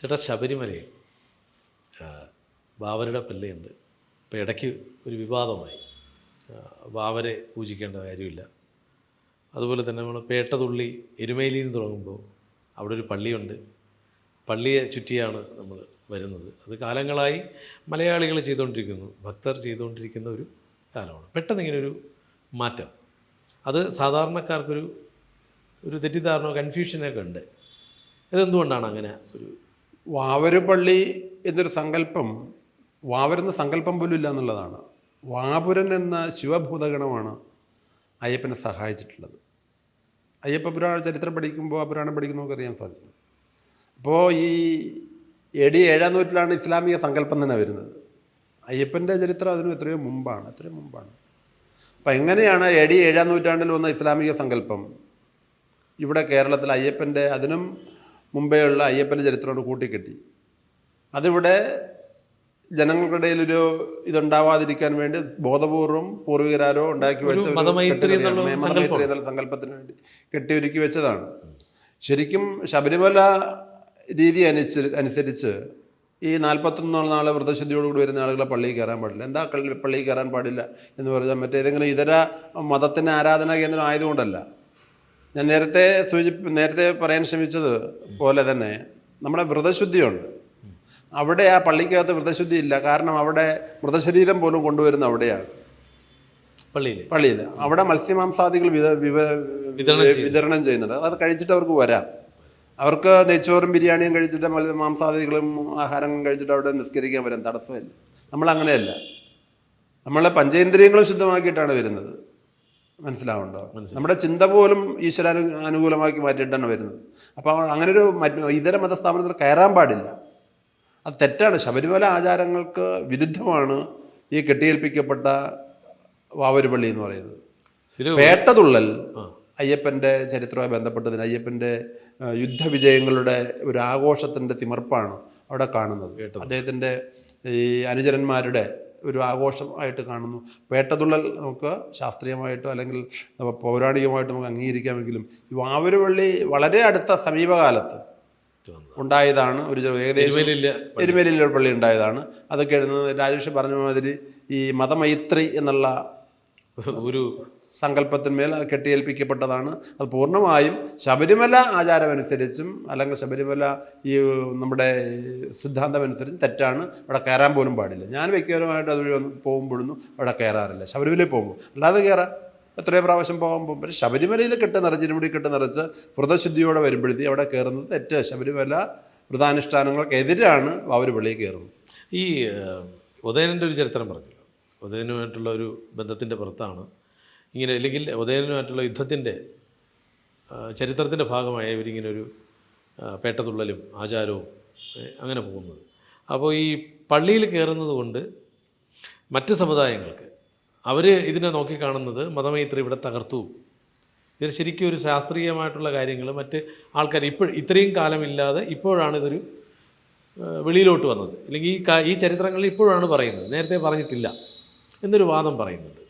ചേട്ടാ ശബരിമലയിൽ ബാബരുടെ പിള്ളയുണ്ട്. ഇപ്പോൾ ഇടയ്ക്ക് ഒരു വിവാദമായി. ബാബരെ പൂജിക്കേണ്ട കാര്യമില്ല. അതുപോലെ തന്നെ നമ്മൾ പേട്ടതുള്ളി എരുമേലിയിൽ നിന്ന് തുടങ്ങുമ്പോൾ അവിടെ ഒരു പള്ളിയുണ്ട്. പള്ളിയെ ചുറ്റിയാണ് നമ്മൾ വരുന്നത്. അത് കാലങ്ങളായി മലയാളികൾ ചെയ്തുകൊണ്ടിരിക്കുന്നു. ഭക്തർ ചെയ്തുകൊണ്ടിരിക്കുന്ന ഒരു കാലമാണ്. പെട്ടെന്ന് ഇങ്ങനെ ഒരു മാറ്റം. അത് സാധാരണക്കാർക്കൊരു ഒരു തെറ്റിദ്ധാരണ കൺഫ്യൂഷനൊക്കെ ഉണ്ട്. ഇതെന്തുകൊണ്ടാണ് അങ്ങനെ ഒരു വാവര് പള്ളി എന്നൊരു സങ്കല്പം വാവരെന്ന സങ്കല്പം പോലും ഇല്ല എന്നുള്ളതാണ്. വാപുരൻ എന്ന ശിവഭൂതഗണമാണ് അയ്യപ്പനെ സഹായിച്ചിട്ടുള്ളത്. അയ്യപ്പ പുരാണ ചരിത്രം പഠിക്കുമ്പോൾ ആ പുരാണം പഠിക്കുന്നവർക്ക് അറിയാൻ സാധിക്കും. അപ്പോൾ ഈ എ ഡി ഏഴാം നൂറ്റിലാണ് ഇസ്ലാമിക സങ്കല്പം തന്നെ വരുന്നത്. അയ്യപ്പന്റെ ചരിത്രം അതിനും എത്രയോ മുമ്പാണ് എത്രയോ മുമ്പാണ്. അപ്പം എങ്ങനെയാണ് എ ഡി ഏഴാം നൂറ്റാണ്ടിൽ വന്ന ഇസ്ലാമിക സങ്കല്പം? ഇവിടെ കേരളത്തിൽ അയ്യപ്പന്റെ അതിനും മുമ്പേ ഉള്ള അയ്യപ്പന്റെ ചരിത്രത്തോട് കൂട്ടിക്കെട്ടി. അതിവിടെ ജനങ്ങൾക്കിടയിൽ ഒരു ഇതുണ്ടാവാതിരിക്കാൻ വേണ്ടി ബോധപൂർവം പൂർവികരാരോ ഉണ്ടാക്കി വെച്ച മതമൈത്രി എന്നുള്ള സങ്കല്പത്തിന് വേണ്ടി കെട്ടിയൊരുക്കി വെച്ചതാണ്. ശരിക്കും ശബരിമല രീതി അനുസരി അനുസരിച്ച് ഈ നാൽപ്പത്തൊന്നോളം നാളെ വ്രതശുദ്ധിയോടുകൂടി വരുന്ന ആളുകളെ പള്ളിയിൽ കയറാൻ പാടില്ല. എന്താ പള്ളിയിൽ കയറാൻ പാടില്ല എന്ന് പറഞ്ഞാൽ മറ്റേതെങ്കിലും ഇതര മതത്തിന്റെ ആരാധനാ കേന്ദ്രം ആയതുകൊണ്ടല്ല. ഞാൻ നേരത്തെ സൂചി നേരത്തെ പറയാൻ ശ്രമിച്ചത് പോലെ തന്നെ നമ്മുടെ വ്രതശുദ്ധിയുണ്ട് അവിടെ ആ പള്ളിക്കകത്ത് വ്രതശുദ്ധി ഇല്ല. കാരണം അവിടെ മൃതശരീരം പോലും കൊണ്ടുവരുന്ന അവിടെയാണ്. പള്ളിയിൽ പള്ളിയിൽ അവിടെ മത്സ്യമാംസാദികൾ വിതരണം ചെയ്യുന്നുണ്ട്. അത് കഴിച്ചിട്ട് അവർക്ക് വരാം. അവർക്ക് നെയ്ച്ചോറും ബിരിയാണിയും കഴിച്ചിട്ട് മാംസാദികളും ആഹാരങ്ങളും കഴിച്ചിട്ട് അവിടെ നിസ്കരിക്കാൻ വരാം തടസ്സമില്ല. നമ്മൾ അങ്ങനെയല്ല നമ്മളെ പഞ്ചേന്ദ്രിയങ്ങൾ ശുദ്ധമാക്കിയിട്ടാണ് വരുന്നത്. മനസ്സിലാവുണ്ടോ? നമ്മുടെ ചിന്ത പോലും ഈശ്വരാനു അനുകൂലമാക്കി മാറ്റിയിട്ടാണ് വരുന്നത്. അപ്പോൾ അങ്ങനെ ഒരു ഇതര മതസ്ഥാപനത്തിൽ കയറാൻ പാടില്ല. അത് തെറ്റാണ്. ശബരിമല ആചാരങ്ങൾക്ക് വിരുദ്ധമാണ് ഈ കെട്ടിയേൽപ്പിക്കപ്പെട്ട വാവരുപള്ളി എന്ന് പറയുന്നത്. വേട്ടതുള്ളൽ അയ്യപ്പന്റെ ചരിത്രവുമായി ബന്ധപ്പെട്ടതിന് അയ്യപ്പന്റെ യുദ്ധവിജയങ്ങളുടെ ഒരു ആഘോഷത്തിന്റെ തിമർപ്പാണ് അവിടെ കാണുന്നത്. അദ്ദേഹത്തിന്റെ ഈ അനുചരന്മാരുടെ ഒരു ആഘോഷമായിട്ട് കാണുന്നു. പേട്ടതുള്ളൽ നമുക്ക് ശാസ്ത്രീയമായിട്ടോ അല്ലെങ്കിൽ പൗരാണികമായിട്ടോ നമുക്ക് അംഗീകരിക്കാമെങ്കിലും ഈ വാവരവള്ളി വളരെ അടുത്ത സമീപകാലത്ത് ഉണ്ടായതാണ്. ഒരു ഏകദേശം എരുമേലിയിലെ പള്ളി ഉണ്ടായതാണ്. അതൊക്കെ എഴുതുന്നത് രാജേഷ് പറഞ്ഞ മാതിരി ഈ മതമൈത്രി എന്നുള്ള ഒരു സങ്കല്പത്തിന്മേൽ അത് കെട്ടിയേൽപ്പിക്കപ്പെട്ടതാണ്. അത് പൂർണമായും ശബരിമല ആചാരമനുസരിച്ചും അല്ലെങ്കിൽ ശബരിമല ഈ നമ്മുടെ സിദ്ധാന്തമനുസരിച്ചും തെറ്റാണ്. അവിടെ കയറാൻ പോലും പാടില്ല. ഞാൻ വ്യക്തിപരമായിട്ട് അതുവഴി ഒന്ന് പോകുമ്പോഴൊന്നും അവിടെ കയറാറില്ല. ശബരിമലയിൽ പോകുമ്പോൾ. അല്ലാതെ കയറാം എത്രയോ പ്രാവശ്യം പോകാൻ പോകും ശബരിമലയിൽ കെട്ട് നിറച്ച് ഇരുമുടി കെട്ട് നിറച്ച് വ്രതശുദ്ധിയോടെ വരുമ്പോഴത്തേ അവിടെ കയറുന്നത് തെറ്റ്. ശബരിമല വ്രതാനുഷ്ഠാനങ്ങൾക്കെതിരാണ് അവർ വെളിയിൽ കയറുന്നത്. ഈ ഉദയനന്റെ ഒരു ചരിത്രം പറഞ്ഞല്ലോ. ഉദയനുമായിട്ടുള്ള ഒരു ബന്ധത്തിന്റെ പുറത്താണ് ഇങ്ങനെ അല്ലെങ്കിൽ ഉദയനുമായിട്ടുള്ള യുദ്ധത്തിന്റെ ചരിത്രത്തിന്റെ ഭാഗമായ ഇവരിങ്ങനെ ഒരു പേട്ടതുള്ളലും ആചാരവും അങ്ങനെ പോകുന്നത്. അപ്പോൾ ഈ പള്ളിയിൽ കയറുന്നത് കൊണ്ട് മറ്റ് സമുദായങ്ങൾക്ക് അവർ ഇതിനെ നോക്കിക്കാണുന്നത് മതമൈത്രി ഇവിടെ തകർത്തു. ഇത് ശരിക്കും ഒരു ശാസ്ത്രീയമായിട്ടുള്ള കാര്യങ്ങൾ. മറ്റ് ആൾക്കാർ ഇപ്പോൾ ഇത്രയും കാലമില്ലാതെ ഇപ്പോഴാണ് ഇതൊരു വെളിയിലോട്ട് വന്നത്. അല്ലെങ്കിൽ ഈ ഈ ചരിത്രങ്ങളിൽ ഇപ്പോഴാണ് പറയുന്നത്. നേരത്തെ പറഞ്ഞിട്ടില്ല. എന്നൊരു വാദം പറയുന്നുണ്ട്.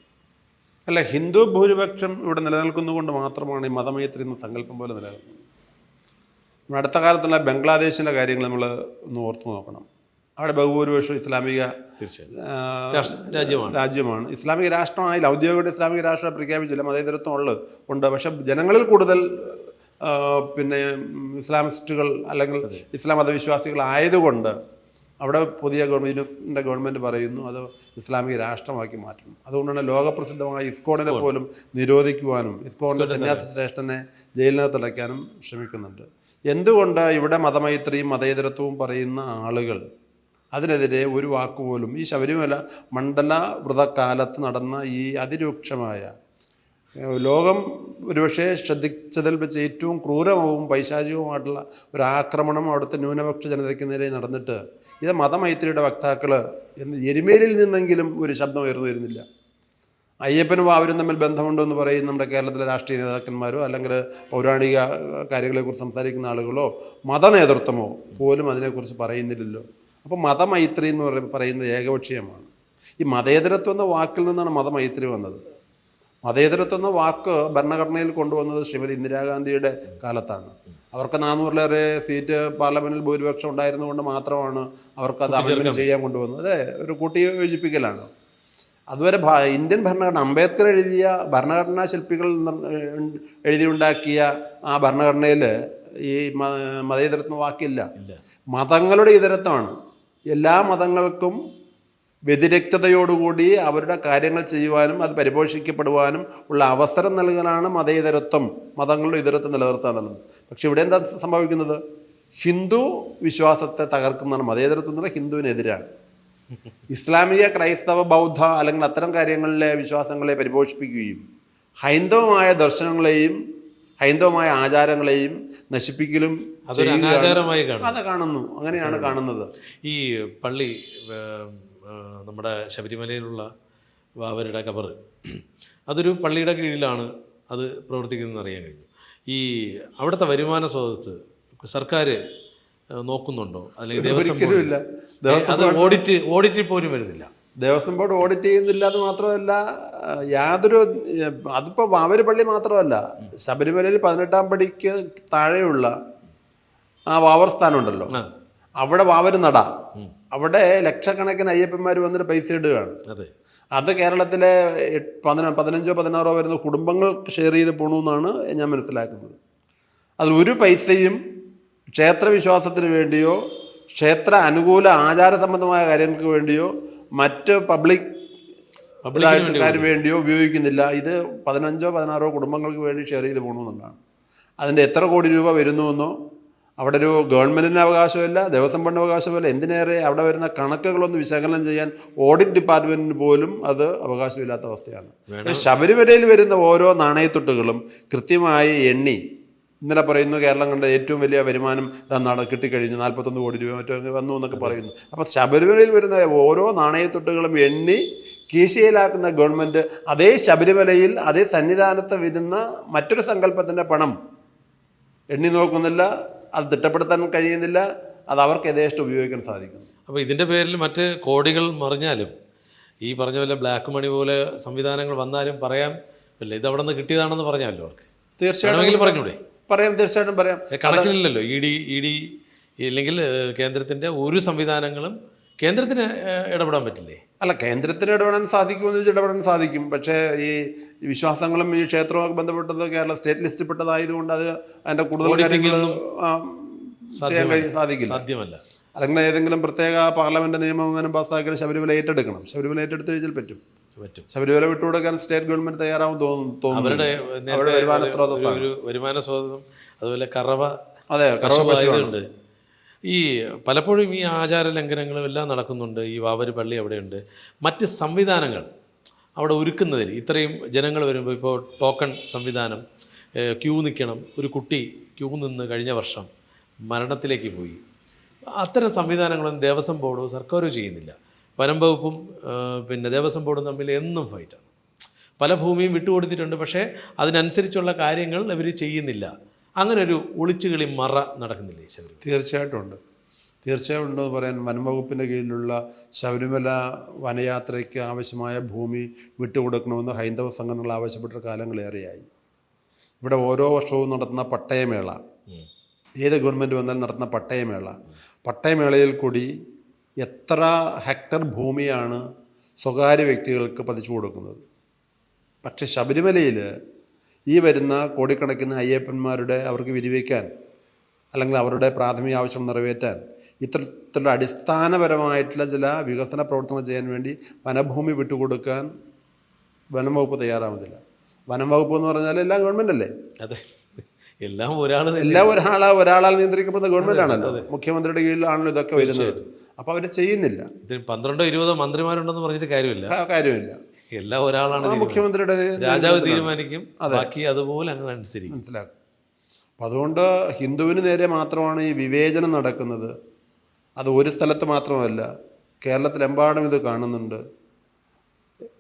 അല്ല ഹിന്ദു ഭൂരിപക്ഷം ഇവിടെ നിലനിൽക്കുന്നതുകൊണ്ട് മാത്രമാണ് ഈ മതമൈത്രി എന്ന സങ്കല്പം പോലെ നിലനിൽക്കുന്നത്. അടുത്ത കാലത്തുള്ള ബംഗ്ലാദേശിന്റെ കാര്യങ്ങൾ നമ്മൾ ഒന്ന് ഓർത്തു നോക്കണം. അവിടെ ബഹുഭൂരിപക്ഷം ഇസ്ലാമിക രാജ്യമാണ്. രാജ്യമാണ്. ഇസ്ലാമിക രാഷ്ട്രമായില്ല ഔദ്യോഗിക ഇസ്ലാമിക രാഷ്ട്രം പ്രഖ്യാപിച്ചില്ല. മതേതരത്വം ഉള്ളത് ഉണ്ട്. പക്ഷെ ജനങ്ങളിൽ കൂടുതൽ പിന്നെ ഇസ്ലാമിസ്റ്റുകൾ അല്ലെങ്കിൽ ഇസ്ലാം മതവിശ്വാസികൾ ആയതുകൊണ്ട് അവിടെ പുതിയ ഗവൺമെന്റിന്റെ ഗവൺമെന്റ് പറയുന്നു അത് ഇസ്ലാമിക രാഷ്ട്രമാക്കി മാറ്റണം. അതുകൊണ്ടാണ് ലോകപ്രസിദ്ധമായ ഇസ്കോണിനെ പോലും നിരോധിക്കുവാനും ഇസ്കോണിന്റെ സന്യാസ ശ്രേഷ്ഠനെ ജയിലിനകത്ത് അടയ്ക്കാനും ശ്രമിക്കുന്നുണ്ട്. എന്തുകൊണ്ട് ഇവിടെ മതമൈത്രിയും മതേതരത്വവും പറയുന്ന ആളുകൾ അതിനെതിരെ ഒരു വാക്കുപോലും ഈ ശബരിമല മണ്ഡല വ്രതകാലത്ത് നടന്ന ഈ അതിരൂക്ഷമായ ലോകം ഒരുപക്ഷെ ശ്രദ്ധിച്ചതിൽ വെച്ച് ഏറ്റവും ക്രൂരവും പൈശാചികവുമായിട്ടുള്ള ഒരു ആക്രമണം അവിടുത്തെ ന്യൂനപക്ഷ ജനതയ്ക്ക് നേരെ നടന്നിട്ട് ഇത് മതമൈത്രിയുടെ വക്താക്കൾ എന്ന് എരുമേലിൽ നിന്നെങ്കിലും ഒരു ശബ്ദം ഉയർന്നു വരുന്നില്ല. അയ്യപ്പനും വാവരും തമ്മിൽ ബന്ധമുണ്ടോ എന്ന് പറയും നമ്മുടെ കേരളത്തിലെ രാഷ്ട്രീയ നേതാക്കന്മാരോ അല്ലെങ്കിൽ പൗരാണിക കാര്യങ്ങളെക്കുറിച്ച് സംസാരിക്കുന്ന ആളുകളോ മത നേതൃത്വമോ പോലും അതിനെക്കുറിച്ച് പറയുന്നില്ലല്ലോ. അപ്പോൾ മതമൈത്രി എന്ന് പറയുന്നത് ഏകപക്ഷീയമാണ്. ഈ മതേതരത്വം എന്ന വാക്കിൽ നിന്നാണ് മതമൈത്രി വന്നത്. മതേതരത്വം എന്ന വാക്ക് ഭരണഘടനയിൽ കൊണ്ടുവന്നത് ശ്രീമതി ഇന്ദിരാഗാന്ധിയുടെ കാലത്താണ്. അവർക്ക് നാനൂറിലേറെ സീറ്റ് പാർലമെന്റിൽ ഭൂരിപക്ഷം ഉണ്ടായിരുന്നുകൊണ്ട് മാത്രമാണ് അവർക്ക് അത് അഭിനന്ദനം ചെയ്യാൻ കൊണ്ടുവന്നത്. അതെ ഒരു കൂട്ടിയോജിപ്പിക്കലാണ് അതുവരെ ഇന്ത്യൻ ഭരണഘടന അംബേദ്കർ എഴുതിയ ഭരണഘടനാ ശില്പികൾ എഴുതിയുണ്ടാക്കിയ ആ ഭരണഘടനയിൽ ഈ മതേതരത്വം വാക്കില്ല. മതങ്ങളുടെ ഇതരത്വമാണ്. എല്ലാ മതങ്ങൾക്കും വ്യതിരക്തതയോടുകൂടി അവരുടെ കാര്യങ്ങൾ ചെയ്യുവാനും അത് പരിപോഷിക്കപ്പെടുവാനും ഉള്ള അവസരം നൽകാനാണ് മതേതരത്വം മതങ്ങളുടെ ഇതരത്വം നിലനിർത്താനുള്ളത് പക്ഷെ ഇവിടെ എന്താ സംഭവിക്കുന്നത്? ഹിന്ദു വിശ്വാസത്തെ തകർക്കുന്നതാണ് മതേതരത്വം എന്ന് പറഞ്ഞാൽ ഹിന്ദുവിനെതിരാണ്. ഇസ്ലാമിക ക്രൈസ്തവ ബൗദ്ധ അല്ലെങ്കിൽ അത്തരം കാര്യങ്ങളിലെ വിശ്വാസങ്ങളെ പരിപോഷിപ്പിക്കുകയും ഹൈന്ദവമായ ദർശനങ്ങളെയും ഹൈന്ദവമായ ആചാരങ്ങളെയും നശിപ്പിക്കലും അതൊരു. അനാചാരമായി കാണുന്നു. അങ്ങനെയാണ് കാണുന്നത്. ഈ പള്ളി നമ്മുടെ ശബരിമലയിലുള്ള വാവരുടെ കബറ്. അതൊരു പള്ളിയുടെ കീഴിലാണ് അത് പ്രവർത്തിക്കുന്നതെന്ന് അറിയാൻ കഴിഞ്ഞു. ഈ അവിടുത്തെ വരുമാന സ്രോതസ്സ് സർക്കാർ നോക്കുന്നുണ്ടോ? അല്ലെങ്കിൽ ദേവസ്വം? അത് ഓഡിറ്റ് ഓഡിറ്റിൽ പോലും വരുന്നില്ല. ദേവസ്വം ബോർഡ് ഓഡിറ്റ് ചെയ്യുന്നില്ല എന്ന് മാത്രമല്ല യാതൊരു അതിപ്പോൾ വാവര് പള്ളി മാത്രമല്ല ശബരിമലയിൽ പതിനെട്ടാം പടിക്ക് താഴെയുള്ള ആ വാവർ സ്ഥാനം ഉണ്ടല്ലോ അവിടെ വാവര് നട. അവിടെ ലക്ഷക്കണക്കിന് അയ്യപ്പന്മാർ വന്നിട്ട് പൈസ ഇടുകയാണ്. അതെ. അത് കേരളത്തിലെ പതിന പതിനഞ്ചോ പതിനാറോ വരുന്ന കുടുംബങ്ങൾ ഷെയർ ചെയ്ത് പോകണമെന്നാണ് ഞാൻ മനസ്സിലാക്കുന്നത്. അതിൽ ഒരു പൈസയും ക്ഷേത്രവിശ്വാസത്തിന് വേണ്ടിയോ ക്ഷേത്ര അനുകൂല ആചാര സംബന്ധമായ കാര്യങ്ങൾക്ക് വേണ്ടിയോ മറ്റ് പബ്ലിക് പബ്ലിക്കിന് വേണ്ടി വേണ്ടിയോ? ഉപയോഗിക്കുന്നില്ല. ഇത് പതിനഞ്ചോ പതിനാറോ കുടുംബങ്ങൾക്ക് വേണ്ടി ഷെയർ ചെയ്ത് പോകണമെന്നുള്ളതാണ് അതിന്റെ എത്ര കോടി രൂപ വരുന്നുവെന്നോ അവിടെ ഒരു ഗവൺമെന്റിന് അവകാശമില്ല ദേവസ്വം ബോർഡിന് അവകാശമില്ല എന്തിനേറെ അവിടെ വരുന്ന കണക്കുകളൊന്ന് വിശകലനം ചെയ്യാൻ ഓഡിറ്റ് ഡിപ്പാർട്ട്മെന്റിന് പോലും അത് അവകാശമില്ലാത്ത അവസ്ഥയാണ്. ശബരിമലയിൽ വരുന്ന ഓരോ നാണയത്തൊട്ടുകളും കൃത്യമായി എണ്ണി ഇന്നലെ പറയുന്നു കേരളം കണ്ട ഏറ്റവും വലിയ വരുമാനം തന്നാണ് കിട്ടിക്കഴിഞ്ഞു നാൽപ്പത്തൊന്ന് കോടി രൂപ മറ്റോ വന്നു എന്നൊക്കെ പറയുന്നു. അപ്പോൾ ശബരിമലയിൽ വരുന്ന ഓരോ നാണയത്തൊട്ടുകളും എണ്ണി കീശയിലാക്കുന്ന ഗവൺമെന്റ് അതേ ശബരിമലയിൽ അതേ സന്നിധാനത്ത് വരുന്ന മറ്റൊരു സങ്കല്പത്തിന്റെ പണം എണ്ണി നോക്കുന്നില്ല അത് തിട്ടപ്പെടുത്താൻ കഴിയുന്നില്ല അത് അവർക്ക് യഥേഷ്ടം ഉപയോഗിക്കാൻ സാധിക്കും അപ്പോൾ ഇതിന്റെ പേരിൽ മറ്റ് കോടികൾ മറിഞ്ഞാലും ഈ പറഞ്ഞ പോലെ ബ്ലാക്ക് മണി പോലെ സംവിധാനങ്ങൾ വന്നാലും പറയാൻ ഇല്ല ഇത് അവിടെ നിന്ന് കിട്ടിയതാണെന്ന് പറഞ്ഞാലോ അവർക്ക്? തീർച്ചയായിട്ടും പറഞ്ഞൂടെ? പറയാം തീർച്ചയായിട്ടും പറയാം. കണക്കിലില്ലല്ലോ ഇ ഡി ഇ ഡി ഇല്ലെങ്കിൽ കേന്ദ്രത്തിന്റെ ഒരു സംവിധാനങ്ങളും കേന്ദ്രത്തിന് ഇടപെടാൻ പറ്റില്ലേ? അല്ല കേന്ദ്രത്തിന് ഇടപെടാൻ സാധിക്കുമെന്ന് ചോദിച്ചാൽ ഇടപെടാൻ സാധിക്കും. പക്ഷേ ഈ വിശ്വാസങ്ങളും ഈ ക്ഷേത്രവുമൊക്കെ ബന്ധപ്പെട്ടത് കേരള സ്റ്റേറ്റ് ലിസ്റ്റിൽപ്പെട്ടതായതുകൊണ്ട് അത് അതിന്റെ കൂടുതൽ കാര്യങ്ങൾ ചെയ്യാൻ കഴിയും സാധിക്കില്ല. സാധ്യമല്ല. അല്ലെങ്കിൽ ഏതെങ്കിലും പ്രത്യേക പാർലമെന്റ് നിയമം അങ്ങനെ പാസ്സാക്കിയാൽ ശബരിമല ഏറ്റെടുക്കണം. ശബരിമല ഏറ്റെടുത്ത് കഴിഞ്ഞാൽ പറ്റും. പറ്റും. ശബരിമല വിട്ടുകൊടുക്കാൻ സ്റ്റേറ്റ് ഗവൺമെന്റ് തയ്യാറാവും തോന്നുന്നു അവരുടെ വരുമാന സ്രോതസ്സാണ്. വരുമാന സ്രോതസ്സും അതുപോലെ കറവ അതെ കറവ പശുവാണ്. ഉണ്ട് ഈ പലപ്പോഴും ഈ ആചാര ലംഘനങ്ങളും എല്ലാം നടക്കുന്നുണ്ട്. ഈ വാവര് പള്ളി അവിടെയുണ്ട്. മറ്റ് സംവിധാനങ്ങൾ അവിടെ ഒരുക്കുന്നതിൽ ഇത്രയും ജനങ്ങൾ വരുമ്പോൾ ഇപ്പോൾ ടോക്കൺ സംവിധാനം ക്യൂ നിൽക്കണം. ഒരു കുട്ടി ക്യൂ നിന്ന് കഴിഞ്ഞ വർഷം മരണത്തിലേക്ക് പോയി. അത്തരം സംവിധാനങ്ങളൊന്നും ദേവസ്വം ബോർഡും സർക്കാരും ചെയ്യുന്നില്ല. വനം വകുപ്പും പിന്നെ ദേവസ്വം ബോർഡും തമ്മിൽ എന്നും ഫൈറ്റാണ് പല ഭൂമിയും വിട്ടുകൊടുത്തിട്ടുണ്ട്. പക്ഷേ അതിനനുസരിച്ചുള്ള കാര്യങ്ങൾ ഇവർ ചെയ്യുന്നില്ല. അങ്ങനെ ഒരു ഒളിച്ചുകളി മറ നടക്കുന്നില്ലേ ശബരിമല? തീർച്ചയായിട്ടും ഉണ്ട്. തീർച്ചയായും ഉണ്ടെന്ന് പറയാൻ വനംവകുപ്പിന്റെ കീഴിലുള്ള ശബരിമല വനയാത്രയ്ക്ക് ആവശ്യമായ ഭൂമി വിട്ടുകൊടുക്കണമെന്ന് ഹൈന്ദവ സംഘടനകൾ ആവശ്യപ്പെട്ട കാലങ്ങളേറെയായി ഇവിടെ ഓരോ വർഷവും നടത്തുന്ന പട്ടയമേള. ഏത് ഗവൺമെന്റ് വന്നാലും നടത്തുന്ന പട്ടയമേള. പട്ടയമേളയിൽ കൂടി എത്ര ഹെക്ടർ ഭൂമിയാണ് സ്വകാര്യ വ്യക്തികൾക്ക് പതിച്ചു കൊടുക്കുന്നത് പക്ഷേ ശബരിമലയിൽ ഈ വരുന്ന കോടിക്കണക്കിന് അയ്യപ്പന്മാരുടെ അവർക്ക് വിരിവയ്ക്കാൻ അല്ലെങ്കിൽ അവരുടെ പ്രാഥമിക ആവശ്യം നിറവേറ്റാൻ ഇത്തരത്തിലുള്ള അടിസ്ഥാനപരമായിട്ടുള്ള ചില വികസന പ്രവർത്തനങ്ങൾ ചെയ്യാൻ വേണ്ടി വനഭൂമി വിട്ടുകൊടുക്കാൻ വനം വകുപ്പ് തയ്യാറാവുന്നില്ല. വനം വകുപ്പ് എന്ന് പറഞ്ഞാൽ എല്ലാം ഗവൺമെന്റ് അല്ലേ? അതെ. എല്ലാം ഒരാൾ എല്ലാം ഒരാളാ ഒരാളാൽ നിയന്ത്രിക്കപ്പെടുന്ന ഗവൺമെന്റ് ആണല്ലോ. മുഖ്യമന്ത്രിയുടെ കീഴിലാണല്ലോ ഇതൊക്കെ വരുന്നത്. അപ്പോൾ അവർ ചെയ്യുന്നില്ല. ഇതിന് പന്ത്രണ്ടോ ഇരുപതോ മന്ത്രിമാരുണ്ടെന്ന് പറഞ്ഞിട്ട് കാര്യമില്ല. ആ കാര്യമില്ല. എല്ലാം ഒരാളാണ് മുഖ്യമന്ത്രിയുടെ രാജാവ് തീരുമാനിക്കും ബാക്കി അതുപോലെ അങ്ങ് അനുസരിക്കും. മനസ്സിലാക്കും. അപ്പം അതുകൊണ്ട് ഹിന്ദുവിന് നേരെ മാത്രമാണ് ഈ വിവേചനം നടക്കുന്നത്. അത് ഒരു സ്ഥലത്ത് മാത്രമല്ല കേരളത്തിലെമ്പാടും ഇത് കാണുന്നുണ്ട്.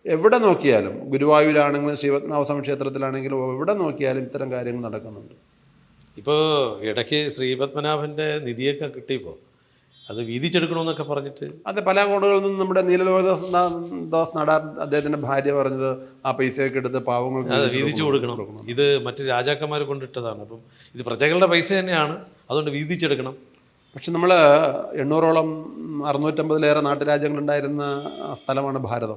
എവിടെ നോക്കിയാലും ഗുരുവായൂരാണെങ്കിലും ശ്രീപത്മനാഭസ്വാമി ക്ഷേത്രത്തിലാണെങ്കിലും എവിടെ നോക്കിയാലും ഇത്തരം കാര്യങ്ങൾ നടക്കുന്നുണ്ട്. ഇപ്പോൾ ഇടയ്ക്ക് ശ്രീപത്മനാഭന്റെ നിധിയൊക്കെ കിട്ടിയപ്പോൾ അത് വീതിച്ചെടുക്കണമെന്നൊക്കെ പറഞ്ഞിട്ട് അതെ പല അങ്ങോട്ടുകളിൽ നിന്നും നമ്മുടെ നീലലോകദാസ് ദാസ് നടാർ അദ്ദേഹത്തിന്റെ ഭാര്യ പറഞ്ഞത് ആ പൈസയൊക്കെ എടുത്ത് പാവങ്ങൾ അത് വീതിച്ചു കൊടുക്കണം. ഇത് മറ്റ് രാജാക്കന്മാർ കൊണ്ടിട്ടതാണ്. അപ്പം ഇത് പ്രജകളുടെ പൈസ തന്നെയാണ്. അതുകൊണ്ട് വീതിച്ചെടുക്കണം. പക്ഷെ നമ്മൾ എണ്ണൂറോളം അറുന്നൂറ്റമ്പതിലേറെ നാട്ടുരാജ്യങ്ങളുണ്ടായിരുന്ന സ്ഥലമാണ് ഭാരതം.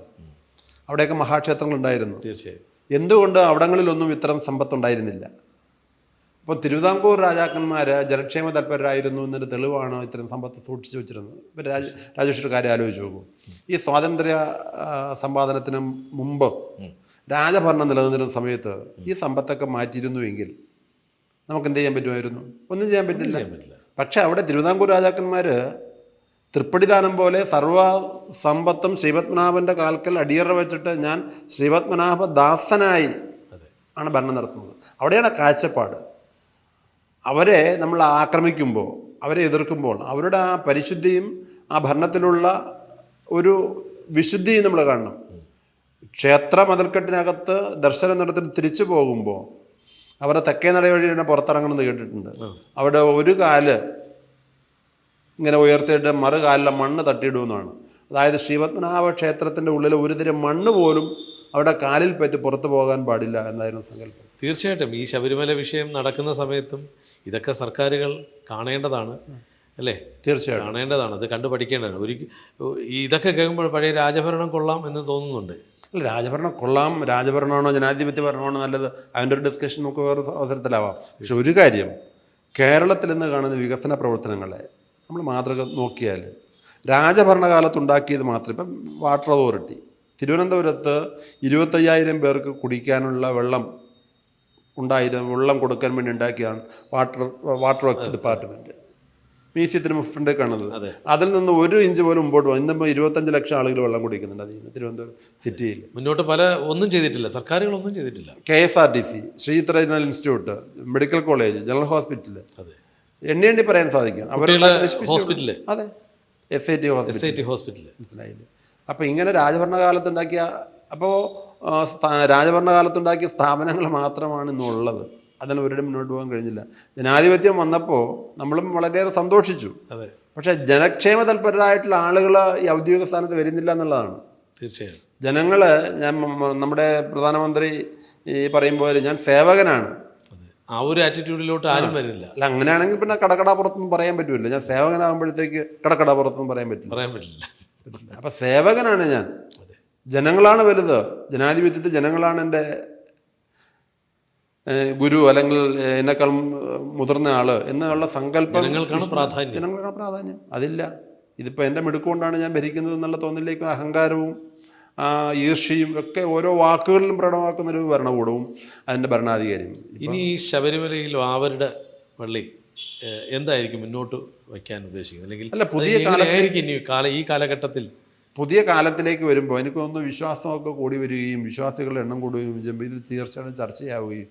അവിടെയൊക്കെ മഹാക്ഷേത്രങ്ങളുണ്ടായിരുന്നു. തീർച്ചയായും. എന്തുകൊണ്ട് അവിടങ്ങളിലൊന്നും ഇത്തരം സമ്പത്തുണ്ടായിരുന്നില്ല? അപ്പോൾ തിരുവിതാംകൂർ രാജാക്കന്മാർ ജനക്ഷേമ തൽപരരായിരുന്നു എന്നൊരു തെളിവാണ് ഇത്തരം സമ്പത്ത് സൂക്ഷിച്ചു വെച്ചിരുന്നത്. ഇപ്പം രാജ രാജേഷിന്റെ കാര്യം ആലോചിച്ച് നോക്കൂ. ഈ സ്വാതന്ത്ര്യ സമ്പാദനത്തിന് മുമ്പ് രാജഭരണം നിലനിന്നിരുന്ന സമയത്ത് ഈ സമ്പത്തൊക്കെ മാറ്റിയിരുന്നുവെങ്കിൽ നമുക്ക് എന്ത് ചെയ്യാൻ പറ്റുമായിരുന്നു? ഒന്നും ചെയ്യാൻ പറ്റില്ല. പക്ഷേ പറ്റില്ല. പക്ഷെ അവിടെ തിരുവിതാംകൂർ രാജാക്കന്മാർ തൃപ്പടിദാനം പോലെ സർവ സമ്പത്തും ശ്രീപത്മനാഭന്റെ കാൽക്കൽ അടിയറ വെച്ചിട്ട് ഞാൻ ശ്രീപത്മനാഭ ദാസനായി ആണ് ഭരണം നടത്തുന്നത്. അവിടെയാണ് കാഴ്ചപ്പാട്. അവരെ നമ്മൾ ആക്രമിക്കുമ്പോൾ അവരെ എതിർക്കുമ്പോൾ അവരുടെ ആ പരിശുദ്ധിയും ആ ഭരണത്തിലുള്ള ഒരു വിശുദ്ധിയും നമ്മൾ കാണണം. ക്ഷേത്ര മതിൽക്കെട്ടിനകത്ത് ദർശനം നടത്തി തിരിച്ചു പോകുമ്പോൾ അവരുടെ തെക്കേ നട വഴി തന്നെ പുറത്തിറങ്ങണമെന്ന് കേട്ടിട്ടുണ്ട് അവിടെ ഒരു കാൽ ഇങ്ങനെ ഉയർത്തിയിട്ട് മറുകാലിലെ മണ്ണ് തട്ടിയിടുമെന്നാണ്. അതായത് ശ്രീപത്മനാഭ ക്ഷേത്രത്തിന്റെ ഉള്ളിൽ ഒരു തിരി മണ്ണ് പോലും അവിടെ കാലിൽ പറ്റി പുറത്തു പോകാൻ പാടില്ല എന്നായിരുന്നു സങ്കല്പം. തീർച്ചയായിട്ടും ഈ ശബരിമല വിഷയം നടക്കുന്ന സമയത്തും ഇതൊക്കെ സർക്കാരുകൾ കാണേണ്ടതാണ് അല്ലേ? തീർച്ചയായിട്ടും. കാണേണ്ടതാണ്. അത് കണ്ടു പഠിക്കേണ്ടതാണ്. ഒരു ഇതൊക്കെ കേൾക്കുമ്പോൾ പഴയ രാജഭരണം കൊള്ളാം എന്ന് തോന്നുന്നുണ്ട്. അല്ല രാജഭരണം കൊള്ളാം. രാജഭരണമാണോ ജനാധിപത്യ ഭരണമാണോ നല്ലത്? അതിന്റെ ഒരു ഡിസ്കഷൻ നമുക്ക് വേറെ അവസരത്തിലാവാം. പക്ഷെ ഒരു കാര്യം കേരളത്തിൽ നിന്ന് കാണുന്ന വികസന പ്രവർത്തനങ്ങളെ നമ്മൾ മാതൃക നോക്കിയാൽ രാജഭരണകാലത്ത് ഉണ്ടാക്കിയത് മാത്രം ഇപ്പം വാട്ടർ അതോറിറ്റി. തിരുവനന്തപുരത്ത് ഇരുപത്തയ്യായിരം പേർക്ക് കുടിക്കാനുള്ള വെള്ളം ഉണ്ടായിരുന്നു വെള്ളം കൊടുക്കാൻ വേണ്ടി ഉണ്ടാക്കിയതാണ് വാട്ടർ വാട്ടർ വർക്ക്സ് ഡിപ്പാർട്ട്മെന്റ് മ്യൂസിയത്തിന് ഫ്രണ്ട് കാണുന്നത് അതെ. അതിൽ നിന്ന് ഒരു ഇഞ്ച് പോലും മുമ്പോട്ട് പോകും ഇന്നിപ്പോൾ ഇരുപത്തഞ്ച് ലക്ഷം ആളുകൾ വെള്ളം കുടിക്കുന്നുണ്ട് അതിൽ നിന്ന് തിരുവനന്തപുരം സിറ്റിയിൽ മുന്നോട്ട് പല ഒന്നും ചെയ്തിട്ടില്ല. സർക്കാരുകളൊന്നും ചെയ്തിട്ടില്ല. K S R T C ശ്രീത്രജനൽ institute medical college general hospital അതെ. എണ്ണി എണ്ണി പറയാൻ സാധിക്കും. അവരുടെ. ഹോസ്പിറ്റൽ. അതെ. എസ് ഐ ടി ഹോസ്പിറ്റൽ മനസ്സിലായില്ലേ? അപ്പോൾ ഇങ്ങനെ രാജഭരണകാലത്ത് ഉണ്ടാക്കിയ അപ്പോൾ രാജഭരണകാലത്ത് ഉണ്ടാക്കിയ സ്ഥാപനങ്ങൾ മാത്രമാണ് ഇന്നുള്ളത്. അതിന് ഒരിടം മുന്നോട്ട് പോകാൻ കഴിഞ്ഞില്ല. ജനാധിപത്യം വന്നപ്പോൾ നമ്മളും വളരെയേറെ സന്തോഷിച്ചു. പക്ഷേ ജനക്ഷേമ തൽപരരായിട്ടുള്ള ആളുകൾ ഈ ഔദ്യോഗിക സ്ഥാനത്ത് വരുന്നില്ല എന്നുള്ളതാണ്. തീർച്ചയായും. ജനങ്ങൾ ഞാൻ നമ്മുടെ പ്രധാനമന്ത്രി ഈ പറയുമ്പോൾ ഞാൻ സേവകനാണ്. ആ ഒരു ആറ്റിറ്റ്യൂഡിലോട്ട് ആരും വരുന്നില്ല. അല്ല അങ്ങനെയാണെങ്കിൽ പിന്നെ കടക്കടാപ്പുറത്തൊന്നും പറയാൻ പറ്റില്ല. ഞാൻ സേവകനാകുമ്പോഴത്തേക്ക് കടക്കടാപ്പുറത്തൊന്നും പറയാൻ പറ്റില്ല. പറയാൻ പറ്റില്ല. അപ്പം സേവകനാണ് ഞാൻ. ജനങ്ങളാണ് വലുത്. ജനാധിപത്യത്തിൽ ജനങ്ങളാണ് എന്റെ ഗുരു അല്ലെങ്കിൽ എന്നെക്കാൾ മുതിർന്ന ആൾ എന്നുള്ള സങ്കല്പം ജനങ്ങൾക്കാണ് പ്രാധാന്യം. ജനങ്ങൾക്കാണ് പ്രാധാന്യം. അതില്ല. ഇതിപ്പോൾ എന്റെ മിടുക്കുകൊണ്ടാണ് ഞാൻ ഭരിക്കുന്നത് എന്നുള്ള തോന്നലേക്ക് അഹങ്കാരവും ആ ഈർഷ്യയും ഒക്കെ ഓരോ വാക്കുകളിലും പ്രകടമാക്കുന്ന ഒരു ഭരണകൂടവും അതിന്റെ ഭരണാധികാരിയും. ഇനി ഈ ശബരിമലയിൽ അവരുടെ പള്ളി എന്തായിരിക്കും മുന്നോട്ട് വയ്ക്കാൻ ഉദ്ദേശിക്കുന്നത്? അല്ലെങ്കിൽ അല്ല, പുതിയ കാലം ഈ കാലഘട്ടത്തിൽ പുതിയ കാലത്തിലേക്ക് വരുമ്പോൾ എനിക്ക് തോന്നുന്നു വിശ്വാസമൊക്കെ കൂടി വരികയും വിശ്വാസികളുടെ എണ്ണം കൂടുകയും ചെയ്യുമ്പോൾ ഇത് തീർച്ചയായും ചർച്ചയാവുകയും.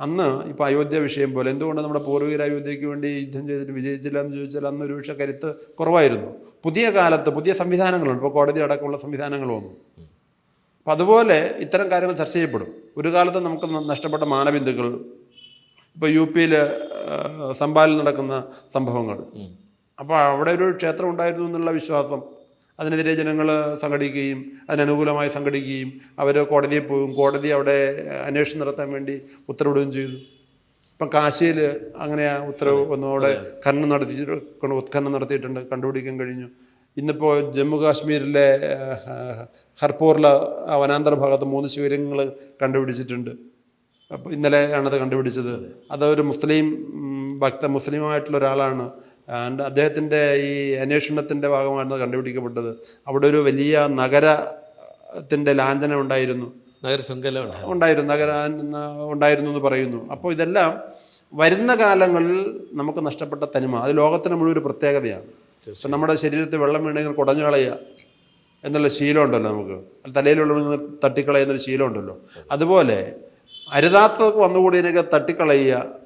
അന്ന് ഇപ്പോൾ അയോധ്യ വിഷയം പോലെ എന്തുകൊണ്ട് നമ്മുടെ പൂർവികർ അയോധ്യയ്ക്ക് വേണ്ടി യുദ്ധം ചെയ്തിട്ട് വിജയിച്ചില്ല എന്ന് ചോദിച്ചാൽ അന്ന് ഒരു പക്ഷേ കരുത്ത് കുറവായിരുന്നു. പുതിയ കാലത്ത് പുതിയ സംവിധാനങ്ങളുണ്ട്. ഇപ്പോൾ കോടതി അടക്കമുള്ള സംവിധാനങ്ങൾ വന്നു. അപ്പം അതുപോലെ ഇത്തരം കാര്യങ്ങൾ ചർച്ച ചെയ്യപ്പെടും. ഒരു കാലത്ത് നമുക്ക് നഷ്ടപ്പെട്ട മാനബിന്ദുക്കൾ ഇപ്പോൾ യു പിയിൽ സംഭാലിൽ നടക്കുന്ന സംഭവങ്ങൾ. അപ്പോൾ അവിടെ ഒരു ക്ഷേത്രം ഉണ്ടായിരുന്നു എന്നുള്ള വിശ്വാസം. അതിനെതിരെ ജനങ്ങൾ സംഘടിക്കുകയും അതിനനുകൂലമായി സംഘടിക്കുകയും അവർ കോടതിയിൽ പോകും കോടതി അവിടെ അന്വേഷണം നടത്താൻ വേണ്ടി ഉത്തരവിടുകയും ചെയ്തു. ഇപ്പം കാശിയിൽ അങ്ങനെ ആ ഉത്തരവ് വന്നു അവിടെ ഖനനം നടത്തിയിട്ടുണ്ട് ഉത്ഖനനം നടത്തിയിട്ടുണ്ട് കണ്ടുപിടിക്കാൻ കഴിഞ്ഞു. ഇന്നിപ്പോൾ ജമ്മു കാശ്മീരിലെ ഹർപൂറിലെ വനാന്തര ഭാഗത്ത് മൂന്ന് ശിവലിംഗങ്ങൾ കണ്ടുപിടിച്ചിട്ടുണ്ട്. അപ്പോൾ ഇന്നലെയാണത് കണ്ടുപിടിച്ചത്. അതൊരു മുസ്ലിം ഭക്ത മുസ്ലിമായിട്ടുള്ള ഒരാളാണ് ആൻഡ് അദ്ദേഹത്തിന്റെ ഈ അന്വേഷണത്തിന്റെ ഭാഗമാണ് കണ്ടുപിടിക്കപ്പെട്ടത്. അവിടെ ഒരു വലിയ നഗരത്തിന്റെ ലാഞ്ചന ഉണ്ടായിരുന്നു. നഗരശൃംഖല ഉണ്ടായിരുന്നു. നഗര ഉണ്ടായിരുന്നു എന്ന് പറയുന്നു. അപ്പോൾ ഇതെല്ലാം വരുന്ന കാലങ്ങളിൽ നമുക്ക് നഷ്ടപ്പെട്ട തനിമ. അത് ലോകത്തിന് മുഴുവൻ ഒരു പ്രത്യേകതയാണ്. പക്ഷെ നമ്മുടെ ശരീരത്തിൽ വെള്ളം വീണെങ്കിൽ കുടഞ്ഞു കളയുക എന്നുള്ള ശീലമുണ്ടല്ലോ നമുക്ക്. തലയിലുള്ള തട്ടിക്കളയുന്നൊരു ശീലമുണ്ടല്ലോ. അതുപോലെ അരുതാത്തതൊക്കെ വന്നുകൂടിയതിനൊക്കെ തട്ടിക്കളയുക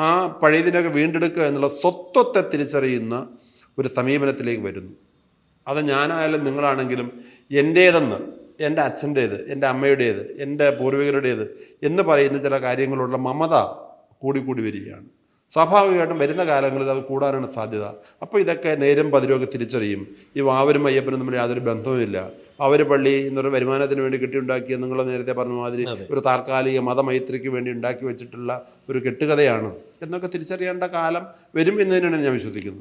ആ പഴയതിനൊക്കെ വീണ്ടെടുക്കുക എന്നുള്ള സ്വത്വത്തെ തിരിച്ചറിയുന്ന ഒരു സമീപനത്തിലേക്ക് വരുന്നു. അത് ഞാനായാലും നിങ്ങളാണെങ്കിലും എന്റേതെന്ന് എന്റെ അച്ഛന്റേത് എന്റെ അമ്മയുടേത് എന്റെ പൂർവികരുടേത് എന്ന് പറയുന്ന ചില കാര്യങ്ങളുള്ള മമത കൂടിക്കൂടി വരികയാണ്. സ്വാഭാവികമായിട്ടും വരുന്ന കാലങ്ങളിൽ അത് കൂടാനാണ് സാധ്യത. അപ്പോൾ ഇതൊക്കെ നേരം പതിരൊക്കെ തിരിച്ചറിയും. ഈ വാവരും അയ്യപ്പനും തമ്മിൽ യാതൊരു ബന്ധവുമില്ല. അവർ പള്ളി എന്നൊരു വരുമാനത്തിന് വേണ്ടി കെട്ടിയുണ്ടാക്കിയ നിങ്ങൾ നേരത്തെ പറഞ്ഞ മാതിരി ഒരു താൽക്കാലിക മതമൈത്രിക്ക് വേണ്ടി ഉണ്ടാക്കി വെച്ചിട്ടുള്ള ഒരു കെട്ടുകഥയാണ്. എന്നൊക്കെ തിരിച്ചറിയേണ്ട കാലം വരും എന്ന് തന്നെയാണ് ഞാൻ വിശ്വസിക്കുന്നത്.